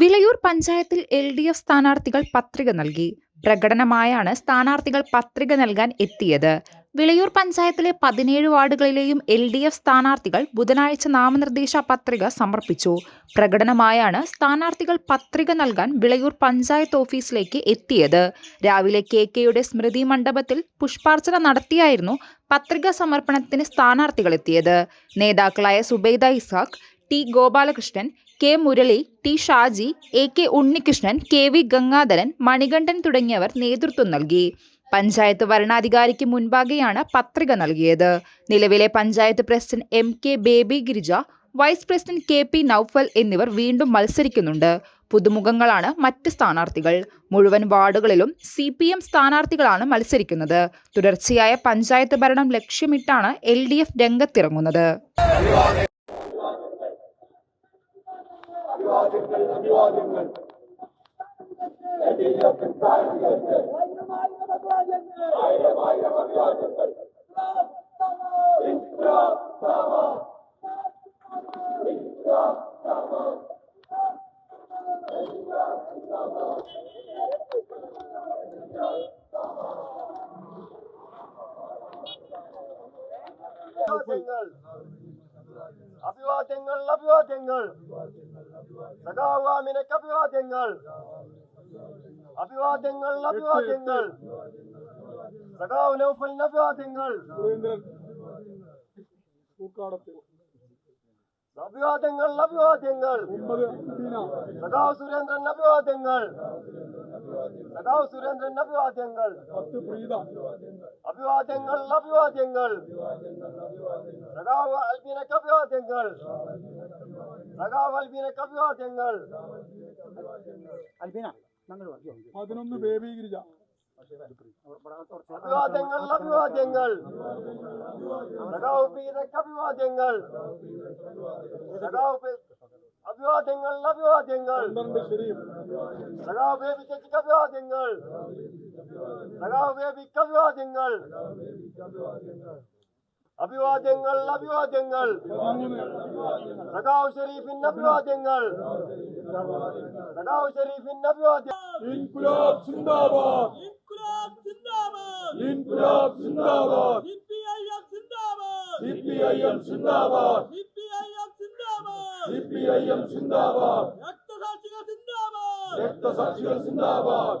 വിളയൂർ പഞ്ചായത്തിൽ L D F സ്ഥാനാർത്ഥികൾ പത്രിക നൽകി. പ്രകടനമായാണ് സ്ഥാനാർത്ഥികൾ പത്രിക നൽകാൻ എത്തിയത്. വിളയൂർ പഞ്ചായത്തിലെ പതിനേഴ് വാർഡുകളിലെയും എൽ ഡി എഫ് സ്ഥാനാർത്ഥികൾ ബുധനാഴ്ച നാമനിർദ്ദേശ പത്രിക സമർപ്പിച്ചു. പ്രകടനമായാണ് സ്ഥാനാർത്ഥികൾ പത്രിക നൽകാൻ വിളയൂർ പഞ്ചായത്ത് ഓഫീസിലേക്ക് എത്തിയത്. രാവിലെ കെ കെയുടെ സ്മൃതി മണ്ഡപത്തിൽ പുഷ്പാർച്ചന നടത്തിയായിരുന്നു പത്രിക സമർപ്പണത്തിന് സ്ഥാനാർത്ഥികൾ എത്തിയത്. നേതാക്കളായ Subaida Isaq T Gopalakrishnan K Murali T Shaji A K Unnikrishnan K V Gangadharan Manikandan തുടങ്ങിയവർ നേതൃത്വം നൽകി. പഞ്ചായത്ത് വരണാധികാരിക്ക് മുൻപാകെയാണ് പത്രിക നൽകിയത്. നിലവിലെ panchayat president M K Baby Girija vice president K P Noufal എന്നിവർ വീണ്ടും മത്സരിക്കുന്നുണ്ട്. പുതുമുഖങ്ങളാണ് മറ്റ് സ്ഥാനാർത്ഥികൾ. മുഴുവൻ വാർഡുകളിലും സി പി എം സ്ഥാനാർത്ഥികളാണ് മത്സരിക്കുന്നത്. തുടർച്ചയായ പഞ്ചായത്ത് ഭരണം ലക്ഷ്യമിട്ടാണ് എൽ ഡി എഫ് രംഗത്തിറങ്ങുന്നത്. അഭിവാദ്യങ്ങൾ അഭിവാദ്യങ്ങൾ അഭിവാദ്യങ്ങൾ സഖാവാമിനക്ക് അഭിവാദ്യങ്ങൾ അഭിവാദ്യങ്ങൾ. അഭിവാദ്യങ്ങൾ സഖാവ് നൗഫലിന് അഭിവാദ്യങ്ങൾ. അഭിവാദ്യങ്ങൾ അഭിവാദ്യങ്ങൾ സഖാവ് സുരേന്ദ്രൻ അഭിവാദ്യങ്ങൾ. സഖാവ് സുരേന്ദ്രൻ അഭിവാദ്യങ്ങൾ. അഭിവാദ്യങ്ങൾ അഭിവാദ്യങ്ങൾ. സഖാവ് അൽബിനക്ക് അഭിവാദ്യങ്ങൾ അഭിവാദ്യങ്ങൾ പതിനൊന്ന് ബേബി ഗിരിജ അഭിവാദ്യങ്ങൾ അഭിവാദ്യങ്ങൾ അഭിവാദ്യങ്ങൾ അഭിവാദ്യങ്ങൾ അഭിവാദ്യങ്ങൾ സഖാവ് ബേബി ചേച്ചിക്ക് അഭിവാദ്യങ്ങൾ സഖാവ് ബേബിക്ക് അഭിവാദ്യങ്ങൾ അഭിവാദ്യങ്ങൾ അഭിവാദ്യങ്ങൾ. സഖാവ് ഷെരീഫിന് അഭിവാദ്യങ്ങൾ. സഖാവ് ഷെരീഫിന് അഭിവാദ്യം. ഇൻകുലാബ് സിന്ദാബാദ്. ഇൻകുലാബ് സിന്ദാബാദ്. ഇൻകുലാബ് സിന്ദാബാദ്. സിപിഐഎം സിന്ദാബാദ്. സിപിഐഎം സിന്ദാബാദ്. സിപിഐഎം സിന്ദാബാദ്. സിപിഐഎം സിന്ദാബാദ്. രക്തസാക്ഷികൾ സിന്ദാബാദ്. രക്തസാക്ഷികൾ സിന്ദാബാദ്.